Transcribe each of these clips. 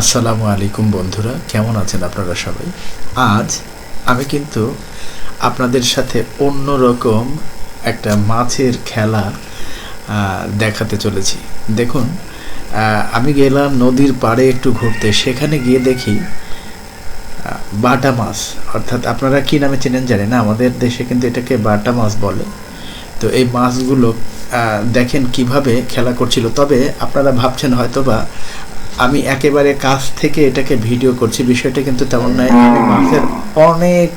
আসসালামু আলাইকুম বন্ধুরা, কেমন আছেন আপনারা সবাই? আজ আমি কিন্তু আপনাদের সাথে অন্যরকম একটা মাছের খেলা দেখাতে চলেছি। দেখুন আমি গেলাম নদীর পাড়ে একটু ঘুরতে। সেখানে গিয়ে দেখি বাটা মাছ। অর্থাৎ আপনারা কী নামে চেনেন জানি না, আমাদের দেশে কিন্তু এটাকে বাটা মাছ বলে। তো এই মাছগুলো দেখেন কীভাবে খেলা করছিল। তবে আপনারা ভাবছেন হয়তোবা আমি একেবারে কাছ থেকে এটাকে ভিডিও করছি। বিষয়টা কিন্তু তেমন নয়, আমি মাছের অনেক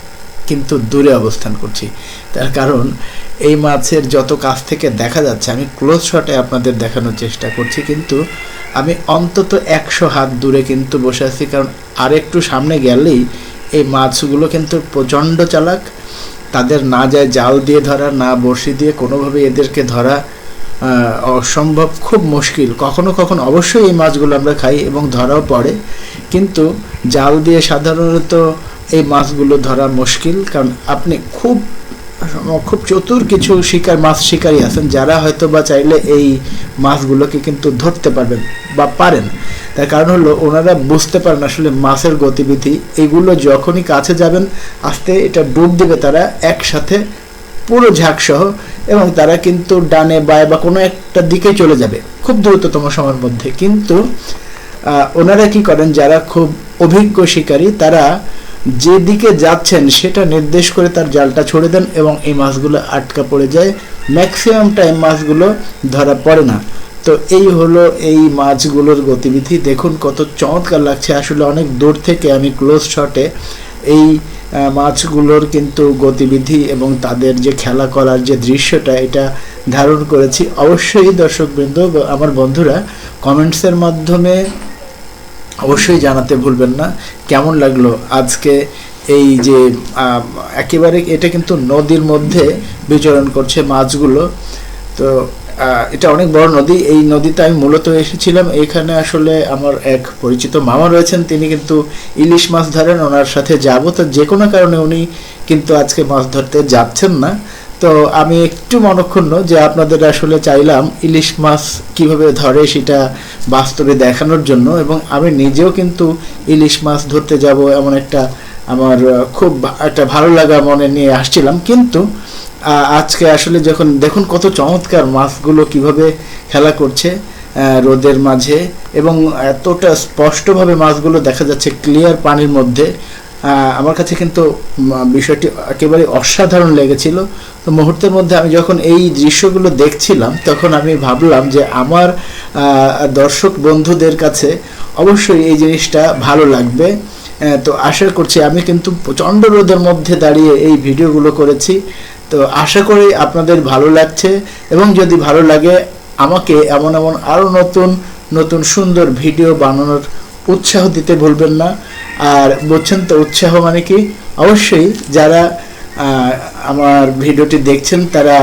কিন্তু দূরে অবস্থান করছি। তার কারণ, এই মাছের যত কাছ থেকে দেখা যাচ্ছে, আমি ক্লোজ শটে আপনাদের দেখানোর চেষ্টা করছি, কিন্তু আমি অন্তত একশো হাত দূরে কিন্তু বসে আছি, কারণ আরেকটু সামনে গেলেই এই মাছগুলো কিন্তু প্রচণ্ড চালাক। তাদের না যায় জাল দিয়ে ধরা, না বড়শি দিয়ে কোনোভাবে এদেরকে ধরা অসম্ভব, খুব মুশকিল। কখনো কখনো অবশ্যই এই মাছগুলো আমরা খাই এবং ধরাও পড়ে। কিন্তু জাল দিয়ে সাধারণত এই মাছগুলো ধরা মুশকিল, কারণ আপনি খুব খুব চতুর কিছু শিকার, মাছ শিকারী আছেন, যারা হয়তো বা চাইলে এই মাছগুলোকে কিন্তু ধরতে পারবেন বা পারেন। তার কারণ হলো ওনারা বুঝতে পারেন আসলে মাছের গতিবিধি। এগুলো যখনই কাছে যাবেন, আস্তে এটা ডুব দিবে তারা একসাথে পুরো ঝাঁকসহ এবং তারা কিন্তু ডানে বায়ে বা কোনো একটা দিকে চলে যাবে খুব দ্রুততম সময়ের মধ্যে। কিন্তু ওনারা কি করেন? যারা খুব অভিজ্ঞ শিকারী, তারা যেদিকে যাচ্ছেন সেটা নির্দেশ করে তার জালটা ছড়ে দেন এবং এই মাছগুলো আটকা পড়ে যায়। ম্যাক্সিমাম টাইম মাছগুলো ধরা পড়ে না। তো এই হলো এই মাছগুলোর গতিবিধি। দেখুন কত চমৎকার লাগছে। আসলে অনেক দূর থেকে আমি ক্লোজ শটে এই মাছগুলোর কিন্তু গতিবিধি এবং তাদের যে খেলা করার যে দৃশ্যটা, এটা ধারণ করেছি। অবশ্যই দর্শকবৃন্দ আমার বন্ধুরা, কমেন্টসের মাধ্যমে অবশ্যই জানাতে ভুলবেন না। কেমন লাগল আজকে এই যে একেবারে এটা কিন্তু নদীর মধ্যে বিচরণ করছে মাছগুলো। তো এটা অনেক বড় নদী। এই নদীতে আমি মূলত এসেছিলাম। এখানে আসলে আমার এক পরিচিত মামা রয়েছেন। তিনি কিন্তু ইলিশ মাছ ধরেন, ওনার সাথে যাব। তো যে কোনো কারণে উনি কিন্তু আজকে মাছ ধরতে যাচ্ছেন না। তো আমি একটু মনক্ষুণ্ণ যে আপনাদের আসলে চাইলাম ইলিশ মাছ কীভাবে ধরে সেটা বাস্তবে দেখানোর জন্য। এবং আমি নিজেও কিন্তু ইলিশ মাছ ধরতে যাব এমন একটা আমার খুব একটা ভালো লাগা মনে নিয়ে আসছিলাম। কিন্তু আজকে আসলে যখন দেখুন কত চমৎকার মাছগুলো কীভাবে খেলা করছে রোদের মাঝে এবং এতটা স্পষ্টভাবে মাছগুলো দেখা যাচ্ছে ক্লিয়ার পানির মধ্যে আমার কাছে কিন্তু বিষয়টি একেবারে অসাধারণ লেগেছিল। তো মুহূর্তের মধ্যে আমি যখন এই দৃশ্যগুলো দেখছিলাম, তখন আমি ভাবলাম যে আমার দর্শক বন্ধুদের কাছে অবশ্যই এই জিনিসটা ভালো লাগবে। তো আশা করছি আমি কিন্তু প্রচণ্ড রোদের মধ্যে দাঁড়িয়ে এই ভিডিওগুলো করেছি। তো আশা করি আপনাদের ভালো লাগছে এবং যদি ভালো লাগে, আমাকে এমন এমন আরও নতুন নতুন সুন্দর ভিডিও বানানোর উৎসাহ দিতে ভুলবেন না। আর বলছেন তো উৎসাহ মানে কি? অবশ্যই যারা আমার ভিডিওটি দেখছেন, তারা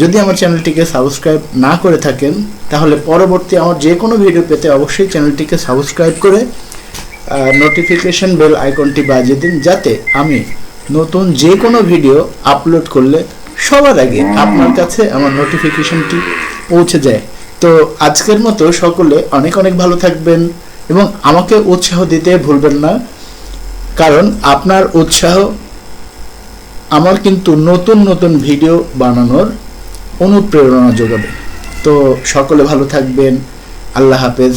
যদি আমার চ্যানেলটিকে সাবস্ক্রাইব না করে থাকেন, তাহলে পরবর্তী আমার যে কোনো ভিডিও পেতে অবশ্যই চ্যানেলটিকে সাবস্ক্রাইব করে নোটিফিকেশন বেল আইকনটি বাজিয়ে দিন যাতে আমি নতুন যে কোনো ভিডিও আপলোড করলে সবার আগে আপনার কাছে আমার নোটিফিকেশনটি পৌঁছে যায়। তো আজকের মতো সকলে অনেক অনেক ভালো থাকবেন এবং আমাকে উৎসাহ দিতে ভুলবেন না। কারণ আপনার উৎসাহ আমার কিন্তু নতুন নতুন ভিডিও বানানোর অনুপ্রেরণা যোগাবে। তো সকলে ভালো থাকবেন। আল্লাহ হাফেজ।